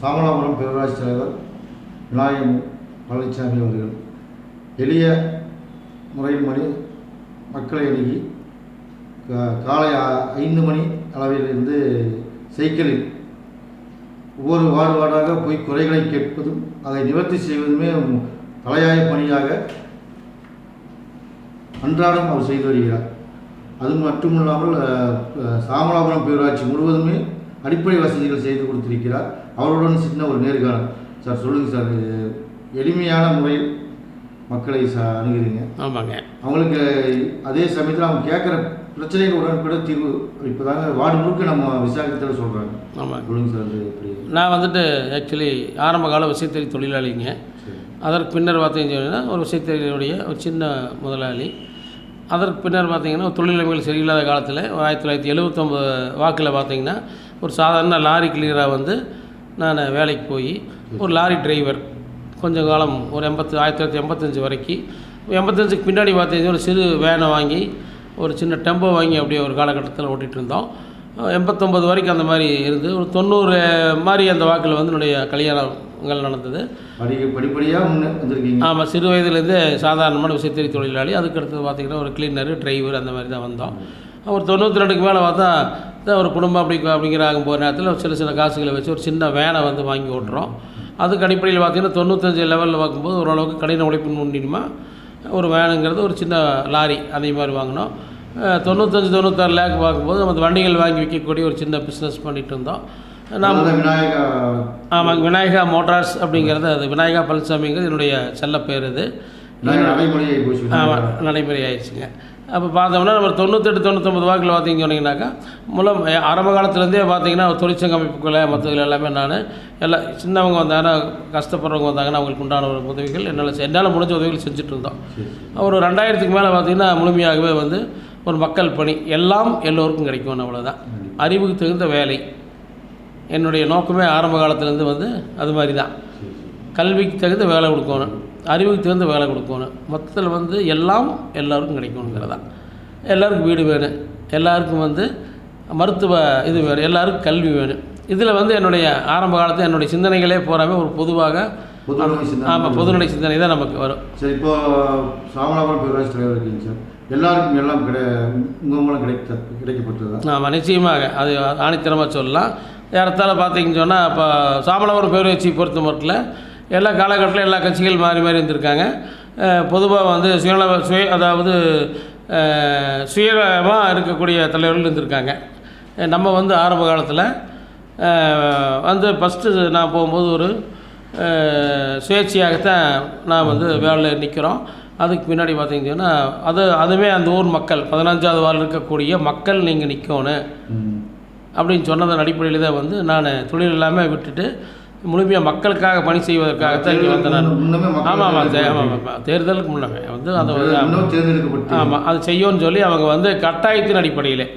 சாமலாபுரம் பேரூராட்சி தலைவர் விநாயகம் பழனிசாமி அவர்கள் எளிய முறையில் மணி மக்களை அணுகி காலை ஐந்து மணி அளவிலிருந்து சைக்கிளில் ஒவ்வொரு வார்டு வார்டாக போய் குறைகளை கேட்பதும் அதை நிவர்த்தி செய்வதுமே தலையாய பணியாக அன்றாடம் அவர் செய்து வருகிறார். அது மட்டுமில்லாமல் சாமலாபுரம் பேரூராட்சி முழுவதுமே அடிப்படை வசதிகள் செய்து கொடுத்திருக்கிறார். அவருடன் சின்ன ஒரு நேர்காணல். சார் சொல்லுங்கள் சார் எளிமையான முறையில் மக்களை ச அணுகிறீங்க. ஆமாங்க. அவங்களுக்கு அதே சமயத்தில் அவங்க கேட்குற பிரச்சனைகள் உடனுக்குட தீர்வு இப்போதாங்க வார்டு முழுக்க நம்ம விசாரிக்கத்தில் சொல்கிறாங்க ஆமாங்க சொல்லுங்கள் சார் நான் வந்துட்டு ஆக்சுவலி ஆரம்ப கால விசைத்தறி தொழிலாளிங்க. அதற்கு பின்னர் பார்த்தீங்கன்னா ஒரு விசைத்தறியுடைய ஒரு சின்ன முதலாளி. அதற்கு பின்னர் பார்த்தீங்கன்னா ஒரு தொழிலமைகள் சரியில்லாத காலத்தில் ஆயிரத்தி தொள்ளாயிரத்தி எழுபத்தொம்பது வாக்கில் பார்த்தீங்கன்னா ஒரு சாதாரண லாரி கிளியராக வந்து நான் வேலைக்கு போய் ஒரு லாரி டிரைவர் கொஞ்ச காலம் ஒரு எண்பத்து ஆயிரத்தி தொள்ளாயிரத்தி எண்பத்தஞ்சு வரைக்கும் எண்பத்தஞ்சுக்கு பின்னாடி பார்த்தீங்கன்னா ஒரு சிறு வேனை வாங்கி ஒரு சின்ன டெம்போ வாங்கி அப்படியே ஒரு காலகட்டத்தில் ஓட்டிகிட்டு இருந்தோம். எண்பத்தொம்பது வரைக்கும் அந்த மாதிரி இருந்து ஒரு தொண்ணூறு மாதிரி அந்த வாக்கில் வந்து என்னுடைய கல்யாணங்கள் நடந்தது. படி படிப்படியாக ஆமாம் சிறு வயதுலேருந்தே சாதாரணமான விசைத்தறி தொழிலாளி. அதுக்கு அடுத்தது பார்த்திங்கன்னா ஒரு கிளீனரு டிரைவர் அந்த மாதிரி தான் வந்தோம். ஒரு தொண்ணூற்றி ரெண்டுக்கு மேலே பார்த்தா தான் ஒரு குடும்பம் அப்படி அப்படிங்கிற ஆகும் போகிற நேரத்தில் சில சில காசுகளை வச்சு ஒரு சின்ன வேனை வந்து வாங்கி ஓட்டுறோம். அதுக்கு அடிப்படையில் பார்த்திங்கன்னா தொண்ணூத்தஞ்சு லெவலில் பார்க்கும்போது ஓரளவுக்கு கடின உழைப்பு முன்னிடுமா ஒரு வேனுங்கிறது ஒரு சின்ன லாரி அதே மாதிரி வாங்கினோம். தொண்ணூத்தஞ்சு தொண்ணூத்தாறு லேக் பார்க்கும்போது நம்ம வண்டிகள் வாங்கி விற்கக்கூடிய ஒரு சின்ன பிஸ்னஸ் பண்ணிகிட்டு இருந்தோம். நாம் விநாயகா ஆமாங்க விநாயகா மோட்டார்ஸ் அப்படிங்கிறது அது. விநாயகா பழனிசாமிங்கிறது என்னுடைய செல்ல பேர் இது போச்சு. ஆமாம் நடைமுறை ஆயிடுச்சுங்க அப்போ பார்த்தோம்னா நம்ம தொண்ணூத்தெட்டு தொண்ணூத்தொம்பது வாக்கில் பார்த்தீங்க சொன்னீங்கன்னாக்கா மூலம் ஆரம்ப காலத்துலேருந்தே பார்த்தீங்கன்னா தொழிற்சங்க அமைப்புகளை மற்றதுல எல்லாமே நான் எல்லாம் சின்னவங்க வந்தாங்கன்னா கஷ்டப்படுறவங்க வந்தாங்கன்னா அவங்களுக்கு உண்டான ஒரு உதவிகள் என்னால் என்னால் முடிஞ்ச உதவிகள் செஞ்சுட்டு இருந்தோம். ஒரு ரெண்டாயிரத்துக்கு மேலே பார்த்தீங்கன்னா முழுமையாகவே வந்து ஒரு மக்கள் பணி எல்லாம் எல்லோருக்கும் கிடைக்கும் அவ்வளோதான் அறிவுக்கு தகுந்த வேலை. என்னுடைய நோக்கமே ஆரம்ப காலத்துலேருந்து வந்து அது மாதிரி தான் கல்விக்கு தகுந்த வேலை கொடுக்கணும். அறிவுக்கு தகுந்த வேலை கொடுக்கணும். மொத்தத்தில் வந்து எல்லாம் எல்லாருக்கும் கிடைக்கணுங்கிறதா. எல்லாருக்கும் வீடு வேணும். எல்லாருக்கும் வந்து மருத்துவ இது வேணும். எல்லாருக்கும் கல்வி வேணும். இதில் வந்து என்னுடைய ஆரம்ப காலத்தில் என்னுடைய சிந்தனைகளே போகாமல் ஒரு பொதுவாக பொதுநலை. ஆமாம் பொதுநடை சிந்தனை தான் நமக்கு வரும். சரி இப்போ சாமலாபுரம் பேரூராட்சி தலைவர் இருக்கீங்க சார். எல்லாருக்கும் எல்லாம் கிடை உங்கள் மூலம் கிடைத்த கிடைக்கப்பட்டதா? ஆமாம் நிச்சயமாக. அது ஆணித்தரமாக சொல்லலாம். ஏறத்தாழ பார்த்தீங்கன்னு சொன்னால் இப்போ சாமலவரம் பேரூராட்சி பொறுத்த மட்டும் எல்லா காலகட்டத்திலும் எல்லா கட்சிகள் மாறி மாறி இருந்திருக்காங்க பொதுவாக வந்து சுயநல சுய அதாவது சுயமாக இருக்கக்கூடிய தலைவர்கள் இருந்திருக்காங்க. நம்ம வந்து ஆரம்ப காலத்தில் வந்து ஃபஸ்ட்டு நான் போகும்போது ஒரு சுயேட்சையாகத்தான் நான் வந்து வேலையில் நிற்கிறோம் அதுக்கு பின்னாடி பார்த்தீங்கன்னா அது அதுவே அந்த ஊர் மக்கள் பதினஞ்சாவது வார்டில் இருக்கக்கூடிய மக்கள் நீங்கள் நிற்கணும் அப்படின்னு சொன்னதன் அடிப்படையில் தான் வந்து நான் தொழில் எல்லாமே விட்டுட்டு முழுமையாக மக்களுக்காக பணி செய்வதற்காகத்தான் இங்கே வந்தேன் நான். ஆமாம் ஆமாம் தே- ஆமாம் ஆமாம் தேர்தலுக்கு முன்னமே. வந்து அதை ஆமாம் அது செய்யோன்னு சொல்லி அவங்க வந்து கட்டாயத்தின் அடிப்படையில்.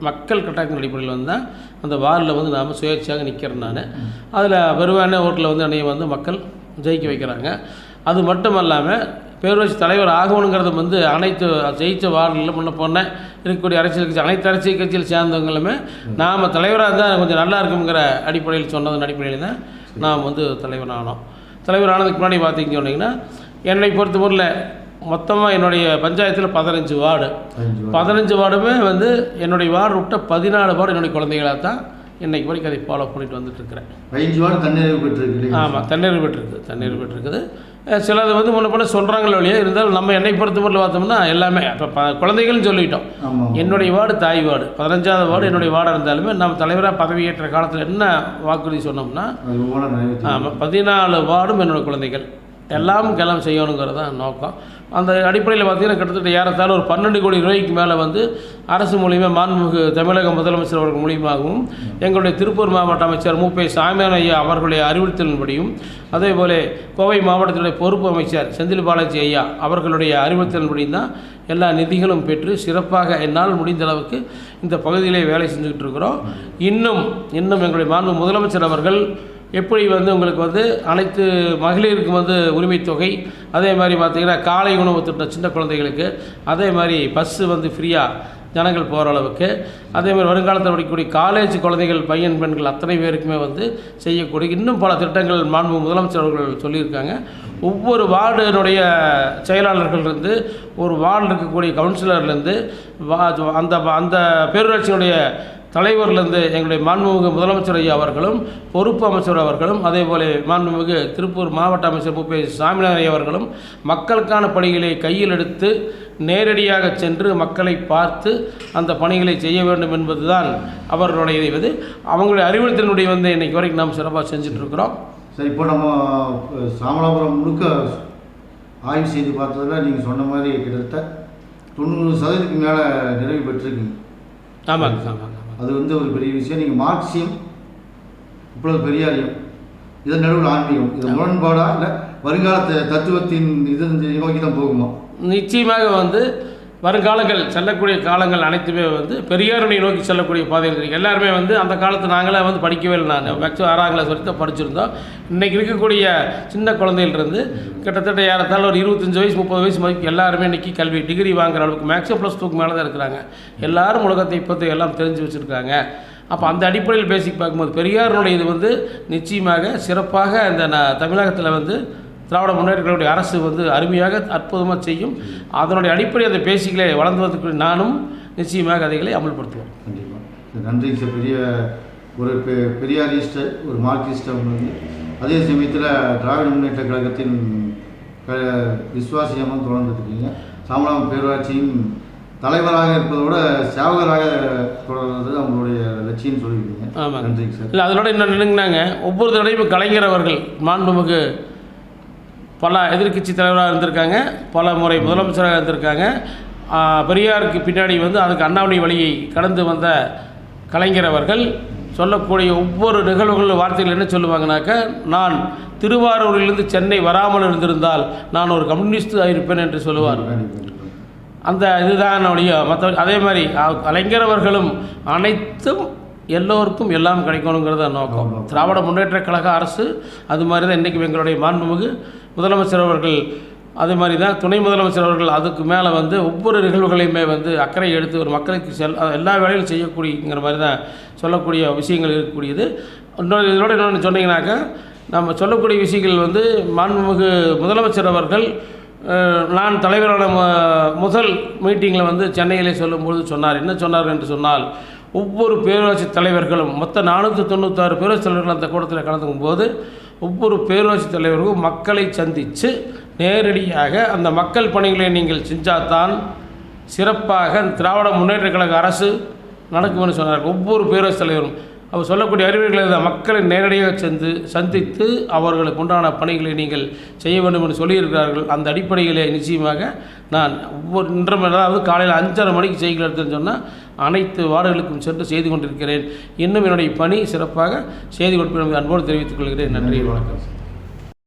மக்கள் கட்டாயத்தின் அடிப்படையில் வந்து தான் அந்த வார்டில் வந்து நாம் சுயேட்சையாக நிற்கிறேன் நான். அதில் பெருவான ஓட்டில் வந்து என்னைய வந்து மக்கள் ஜெயிக்க வைக்கிறாங்க. அது மட்டும் இல்லாமல் பேரூராட்சி தலைவர் ஆகணுங்கிறது வந்து அனைத்து ஜெயிச்ச வார்டில் முன்ன போன இருக்கக்கூடிய அரசியல் கட்சி அனைத்து அரசியல் கட்சியில் சேர்ந்தவங்களுமே நாம் தலைவராக இருந்தால் கொஞ்சம் நல்லா இருக்குங்கிற அடிப்படையில் சொன்னதன் அடிப்படையில் தான் நாம் வந்து தலைவர் ஆனோம். தலைவர் ஆனதுக்கு முன்னாடி பார்த்தீங்க சொன்னீங்கன்னா என்னை பொறுத்தவரையில் மொத்தமாக என்னுடைய பஞ்சாயத்தில் பதினஞ்சு வார்டு. பதினஞ்சு வார்டுமே வந்து என்னுடைய வார்டு விட்ட பதினாலு வார்டு என்னுடைய குழந்தைகளாக தான் இன்னைக்கு வரைக்கும் அதை ஃபாலோ பண்ணிட்டு வந்துட்டு இருக்கிறேன் பதினஞ்சு வார்டு தன்னிறைவு பெற்றிருக்கு ஆமாம் தண்ணீர் பெற்றிருக்கு தண்ணீர் பெற்றிருக்குது. சிலது வந்து முன்ன பண்ண சொல்கிறாங்களோ இல்லையா இருந்தாலும் நம்ம என்னை பொறுத்தவரை பார்த்தோம்னா எல்லாமே இப்போ குழந்தைகள்னு சொல்லிட்டோம். என்னுடைய வார்டு தாய் வார்டு பதினஞ்சாவது வார்டு என்னுடைய வார்டாக இருந்தாலுமே நம்ம தலைவராக பதவியேற்ற காலத்தில் என்ன வாக்குறுதி சொன்னோம்னா ஆமாம் பதினாலு வார்டும் என்னோட குழந்தைகள். எல்லாம் கிளம்ப செய்யணுங்கிறது தான் நோக்கம். அந்த அடிப்படையில் பார்த்தீங்கன்னா கிட்டத்தட்ட ஏறத்தாழ ஒரு பன்னெண்டு கோடி ரூபாய்க்கு மேலே வந்து அரசு மூலியமாக மாண்புமிகு தமிழக முதலமைச்சர் அவர்கள் மூலியமாகவும் எங்களுடைய திருப்பூர் மாவட்ட அமைச்சர் மூப்பை சாமியான ஐயா அவர்களுடைய அறிவுறுத்தலின்படியும் அதே போல கோவை மாவட்டத்தினுடைய பொறுப்பு அமைச்சர் செந்தில் பாலாஜி ஐயா அவர்களுடைய அறிவுறுத்தலின்படியும் தான் எல்லா நிதிகளும் பெற்று சிறப்பாக என்னால் முடிந்த அளவுக்கு இந்த பகுதியிலே வேலை செஞ்சுக்கிட்டு இருக்கிறோம். இன்னும் இன்னும் எங்களுடைய மாண்பு முதலமைச்சர் அவர்கள் எப்படி வந்து உங்களுக்கு வந்து அனைத்து மகளிருக்கு வந்து உரிமைத்தொகை அதே மாதிரி பார்த்திங்கன்னா காலை உணவு திட்டம் சின்ன குழந்தைகளுக்கு அதே மாதிரி பஸ்ஸு வந்து ஃப்ரீயாக ஜனங்கள் போகிற அளவுக்கு அதே மாதிரி வருங்காலத்தில் படிக்கக்கூடிய காலேஜ் குழந்தைகள் பையன் பெண்கள் அத்தனை பேருக்குமே வந்து செய்யக்கூடிய இன்னும் பல திட்டங்கள் மாண்பு முதலமைச்சர் அவர்கள் சொல்லியிருக்காங்க. ஒவ்வொரு வார்டினுடைய செயலாளர்கள்லேருந்து ஒரு வார்டில் இருக்கக்கூடிய கவுன்சிலர்லேருந்து அந்த அந்த பேரூராட்சியினுடைய தலைவர்லேருந்து எங்களுடைய மாண்புமிகு முதலமைச்சர் ஐயா அவர்களும் பொறுப்பு அமைச்சர் அவர்களும் அதே போல மாண்புமிகு திருப்பூர் மாவட்ட அமைச்சர் முப்பே சாமிநாதன் அவர்களும் மக்களுக்கான பணிகளை கையில் எடுத்து நேரடியாக சென்று மக்களை பார்த்து அந்த பணிகளை செய்ய வேண்டும் என்பதுதான் அவர்களுடைய இது. அவங்களுடைய அறிவுறுத்தலினுடைய வந்து இன்னைக்கு வரைக்கும் நாம் சிறப்பாக செஞ்சுட்டு இருக்கிறோம் சரி இப்போ நம்ம சாமலாபுரம் முழுக்க ஆய்வு செய்து பார்த்ததில் நீங்கள் சொன்ன மாதிரி கிட்டத்தட்ட தொண்ணூறு சதவீதத்துக்கு மேலே நிறைவு பெற்றிருக்கீங்க. ஆமாங்க ஆமாங்க ஆமாங்க. அது வந்து ஒரு பெரிய விஷயம் நீங்கள் மார்க்சியம் இப்பொழுது பெரியாரியம் இதன் நடுவில் ஆன்மீகம் இது முரண்பாடா இல்லை வருங்காலத்து தத்துவத்தின் இது நோக்கி தான் போகுமா நிச்சயமாக வந்து வருங்காலங்கள் செல்லக்கூடிய காலங்கள் அனைத்துமே வந்து பெரியாருடைய நோக்கி செல்லக்கூடிய பாதையில் இருக்கு. எல்லாருமே வந்து அந்த காலத்து நாங்களே வந்து படிக்கவே இல்லை நான். மேக்ஸிமம் ஆறாம் கிளாஸ் வரைக்கும் தான் படிச்சிருந்தோம். இன்றைக்கி இருக்கக்கூடிய சின்ன குழந்தையிலிருந்து கிட்டத்தட்ட ஏறத்தாழ ஒரு இருபத்தஞ்சு வயசு முப்பது வயசு வரைக்கும் எல்லாருமே இன்றைக்கி கல்வி டிகிரி வாங்குற அளவுக்கு மேக்ஸிமம் ப்ளஸ் டூக்கு மேலே தான் இருக்கிறாங்க. எல்லாரும் உலகத்தை இப்போது எல்லாம் தெரிஞ்சு வச்சுருக்காங்க. அப்போ அந்த அடிப்படையில் பேசிக் பார்க்கும்போது பெரியாருடைய இது வந்து நிச்சயமாக சிறப்பாக இந்த தமிழகத்தில் வந்து திராவிட முன்னேற்றங்களுடைய அரசு வந்து அருமையாக அற்புதமாக செய்யும். அதனுடைய அடிப்படை அந்த பேசிக்கலை வளர்ந்து வந்ததுக்கு நானும் நிச்சயமாக அதைகளை அமல்படுத்துவோம். கண்டிப்பாக நன்றிங்க சார் பெரிய ஒரு பெ பெரியாரிஸ்ட் ஒரு மார்க்சிஸ்ட் அதே சமயத்தில் திராவிட முன்னேற்ற கழகத்தின் க விசுவாசியமாக தொடர்ந்துருக்கீங்க சாமலாம் பேரூராட்சியின் தலைவராக இருப்பதோட சேவகராக தொடர்றது அவங்களுடைய லட்சியம் சொல்லியிருக்கீங்க. ஆமாங்க. நன்றிங்க சார். இல்லை அதனோட இன்னும் நின்றுங்கனாங்க ஒவ்வொரு தடவையும் கலைஞர் அவர்கள் மாண்புமிகு பல எதிர்க்கட்சி தலைவராக இருந்திருக்காங்க பல முறை முதலமைச்சராக இருந்திருக்காங்க. பெரியாருக்கு பின்னாடி வந்து அதுக்கு அண்ணாமலை வழியை கடந்து வந்த கலைஞர் அவர்கள் சொல்லக்கூடிய ஒவ்வொரு நிகழ்வுகள் வார்த்தைகள் என்ன சொல்லுவாங்கனாக்க நான் திருவாரூரிலிருந்து சென்னை வராமல் இருந்திருந்தால் நான் ஒரு கம்யூனிஸ்ட் இருப்பேன் என்று சொல்லுவார். அந்த இதுதான் என்னுடைய மற்ற அதே மாதிரி கலைஞரவர்களும் அனைத்தும் எல்லோருக்கும் எல்லாம் கிடைக்கணுங்கிறத நோக்கம். திராவிட முன்னேற்ற கழக அரசு அது மாதிரி தான் இன்றைக்கி எங்களுடைய மாண்புமிகு முதலமைச்சர் அவர்கள் அது மாதிரி தான் துணை முதலமைச்சர் அவர்கள் அதுக்கு மேலே வந்து ஒவ்வொரு நிகழ்வுகளையுமே வந்து அக்கறை எடுத்து ஒரு மக்களுக்கு செல் எல்லா வேலையும் செய்யக்கூடியங்கிற மாதிரி தான் சொல்லக்கூடிய விஷயங்கள் இருக்கக்கூடியது. இன்னொரு இதோட இன்னொன்று சொன்னீங்கன்னாக்கா நம்ம சொல்லக்கூடிய விஷயங்கள் வந்து மாண்புமிகு முதலமைச்சர் அவர்கள் நான் தலைவரான முதல் மீட்டிங்கில் வந்து சென்னையிலே சொல்லும்பொழுது சொன்னார். என்ன சொன்னார் என்று சொன்னால் ஒவ்வொரு பேரூராட்சி தலைவர்களும் மொத்த நானூற்றி தொண்ணூத்தாறு பேரூராட்சி தலைவர்கள் அந்த கூட்டத்தில் கலந்துக்கும் போது ஒவ்வொரு பேரூராட்சி தலைவர்களும் மக்களை சந்தித்து நேரடியாக அந்த மக்கள் பணிகளை நீங்கள் செஞ்சாதான் சிறப்பாக திராவிட முன்னேற்ற கழக அரசு நடக்கும்னு சொன்னார் ஒவ்வொரு பேரரசு தலைவரும். அவர் சொல்லக்கூடிய அறிவுரைகளை தான் மக்களை நேரடியாக சென்று சந்தித்து அவர்களுக்கு உண்டான பணிகளை நீங்கள் செய்ய வேண்டும் என்று சொல்லியிருக்கிறார்கள். அந்த அடிப்படையிலே நிச்சயமாக நான் ஒவ்வொரு இன்றும் அதாவது காலையில் அஞ்சரை மணிக்கு செய்கிற எடுத்துன்னு சொன்னால் அனைத்து வார்டுகளுக்கும் சென்று செய்து கொண்டிருக்கிறேன். இன்னும் என்னுடைய பணி சிறப்பாக செய்து கொடுப்பேன் அன்போடு தெரிவித்துக் கொள்கிறேன். நன்றி வணக்கம்.